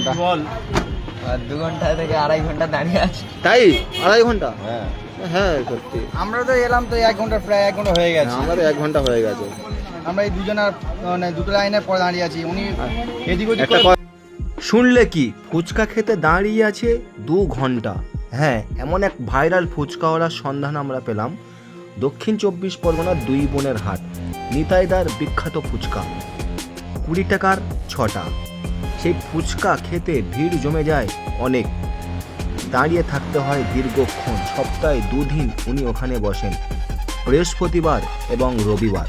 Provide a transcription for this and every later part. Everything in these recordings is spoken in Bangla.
ঘণ্টা। বল। দু ঘণ্টা থেকে আড়াই ঘণ্টা দাঁড়িয়ে আছি। তাই? আড়াই ঘণ্টা? হ্যাঁ। হ্যাঁ সত্যি। আমরা তো এলাম তো এক ঘণ্টা প্রায় এক ঘণ্টা হয়ে গেছে। আমাদের এক ঘণ্টা হয়ে গেছে। আমরা এই দুজনের মানে দুটো লাইনের পর দাঁড়িয়ে আছি। উনি এদিক ওদিক শুনলে কি? ফুচকা খেতে দাঁড়িয়ে আছে দু ঘণ্টা। হ্যাঁ এমন এক ভাইরাল ফুচকাওয়ালার সন্ধান আমরা পেলাম। দক্ষিণ চব্বিশ পরগনার দুই বোনের হাট। নিতাইদার বিখ্যাত ফুচকা। কুড়ি টাকার ছটা। সেই ফুচকা খেতে ভিড় জমে যায় অনেক। দাঁড়িয়ে থাকতে হয় দীর্ঘক্ষণ, সপ্তাহে দুদিন উনি ওখানে বসেন, বৃহস্পতিবার এবং রবিবার।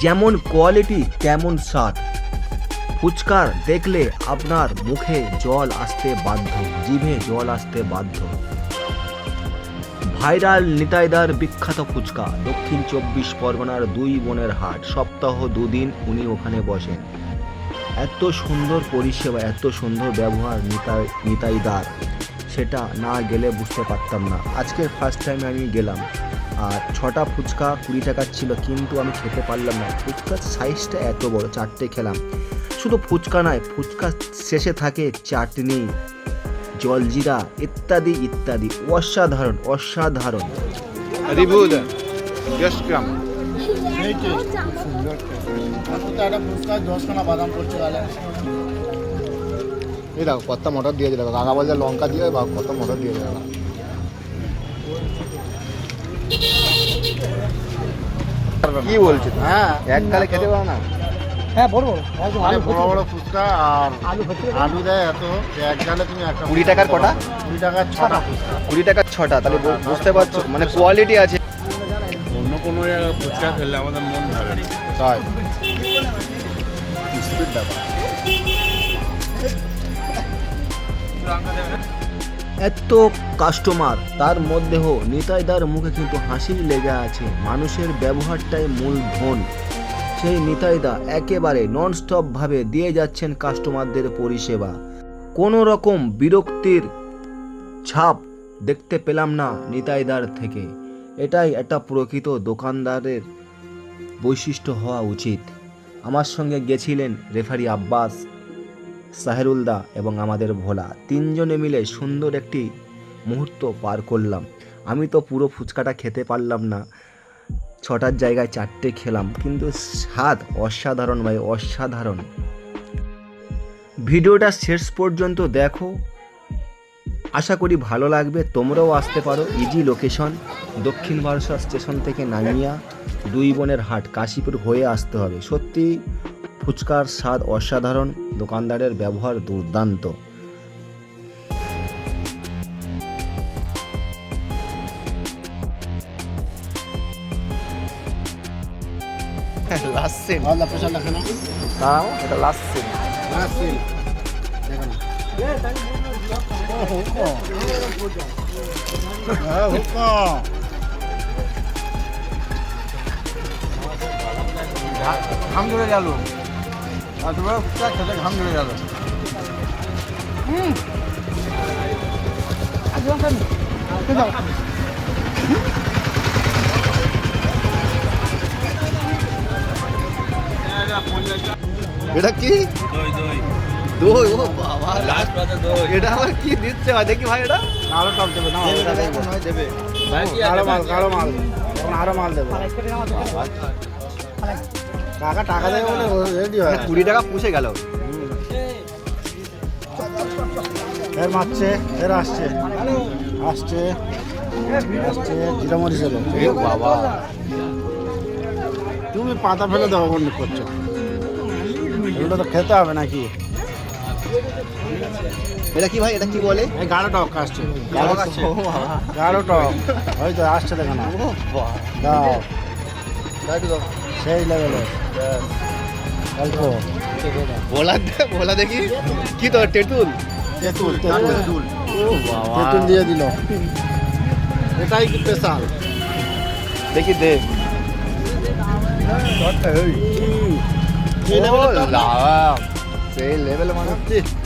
যেমন কোয়ালিটি, তেমন স্বাদ। ফুচকার দেখলে আপনার মুখে জল আসতে বাধ্য, জিভে জল আসতে বাধ্য। ভাইরাল নিতাইদার বিখ্যাত ফুচকা, দক্ষিণ চব্বিশ পরগনার দুই বোনের হাট, সপ্তাহ দুদিন উনি ওখানে বসেন। এত সুন্দর পরিষেবা, এত সুন্দর ব্যবহার নিতাই, নিতাইদার, সেটা না গেলে বুঝতে পারতাম না। আজকের ফার্স্ট টাইম আমি গেলাম, আর ছটা ফুচকা কুড়ি টাকার ছিল, কিন্তু আমি খেতে পারলাম না। ফুচকার সাইজটা এত বড়, চারটে খেলাম। শুধু ফুচকা নয়, ফুচকা শেষে থাকে চাটনি, জলজিরা, ইত্যাদি ইত্যাদি। অসাধারণ অসাধারণ। সেই টেস্ট সুন্দর একটা ফুচকা দশখানা বাদাম পড়ছে গেলে এই দেখো কত মটর দিয়েছে দেখো। কাকা বলছে লঙ্কা দিয়ে বা কত মটর দিয়েছে দেখো কি বলছো হ্যাঁ। এক গালে খেতে পারো না? হ্যাঁ বলব বড়। বড় ফুচকা আর আলু দেয় এত এক গালে তুমি একটা কুড়ি টাকার কটা? কুড়ি টাকার ছটা ফুচকা কুড়ি টাকার ছটা তাহলে বুঝতে পারছ। মানে কোয়ালিটি আছে। কোনো জায়গায় ফুচকা খেলে আমাদের মন ভালো না। তাই? এত কাস্টমার তার মধ্যেও নিতাইদার মুখে কিন্তু হাসি লেগে আছে মানুষের ব্যবহারটাই মূল ধন। সেই নিতাইদা একেবারে ননস্টপ ভাবে দিয়ে যাচ্ছেন কাস্টমারদের পরিষেবা। কোনো রকম বিরক্তির ছাপ দেখতে পেলাম না নিতাইদার থেকে। এটাই একটা প্রকৃত দোকানদারের বৈশিষ্ট্য হওয়া উচিত। আমার সঙ্গে গেছিলেন রেফারি আব্বাস, সাহেরুলদা এবং আমাদের ভোলা। তিনজনে মিলে সুন্দর একটি মুহূর্ত পার করলাম। আমি তো পুরো ফুচকাটা খেতে পারলাম না। ছটার জায়গায় চারটে খেলাম, কিন্তু স্বাদ অসাধারণ ভাই অসাধারণ। ভিডিওটা শেষ পর্যন্ত দেখো। আশা করি ভালো লাগবে তোমরাও আসতে পারো। ইজি লোকেশন দক্ষিণ বারসা স্টেশন থেকে নামিয়া দুই বোনের হাট কাশীপুর হয়ে আসতে হবে। সত্যি ফুচকার স্বাদ অসাধারণ দোকানদারের ব্যবহার দুর্দান্ত। লাস্ট সিন আলাদা পেশা লেখে না তাও এটা লাস্ট সিন হ্যাঁ সিল দেখো না হ্যাঁ হুকা ঘাম ধরে গেল আর তোমার ফুচকা খেতে ঘাম ধরে গেল এটা কি দই দই দই ও বাবা। লাস্ট পাতা দই। এটা আবার কি দিচ্ছে ভাই? দেখি ভাই এটা। আরও টক দেবে না? ওটা দেবে দেবে। কালো মাল কালো মাল। এখন আরও মাল দেবে। টাকা টাকা দেবে বলে রেডি হয়। কুড়ি টাকা পুষে গেল। এর মারছে এর আসছে। আসছে আসছে জিরা মরিচ এলো। বাবা। তুমি পাতা ফেলে দেবো বন্ধ করছ। এগুলো তো খেতে হবে নাকি? এটা কি ভাই? এটা কি বলে? গাঢ় টক আসছে। গাঢ় টক? ওই তো আসছে দেখো না। দাও। সেই লেভেলের অল্প। দে- ভোলা দেখি। কি তো তেঁতুল? তেঁতুল বাবা। তেঁতুল দিয়ে দিল। এটাই স্পেশাল? দেখি দে। এই ও level এর টক না?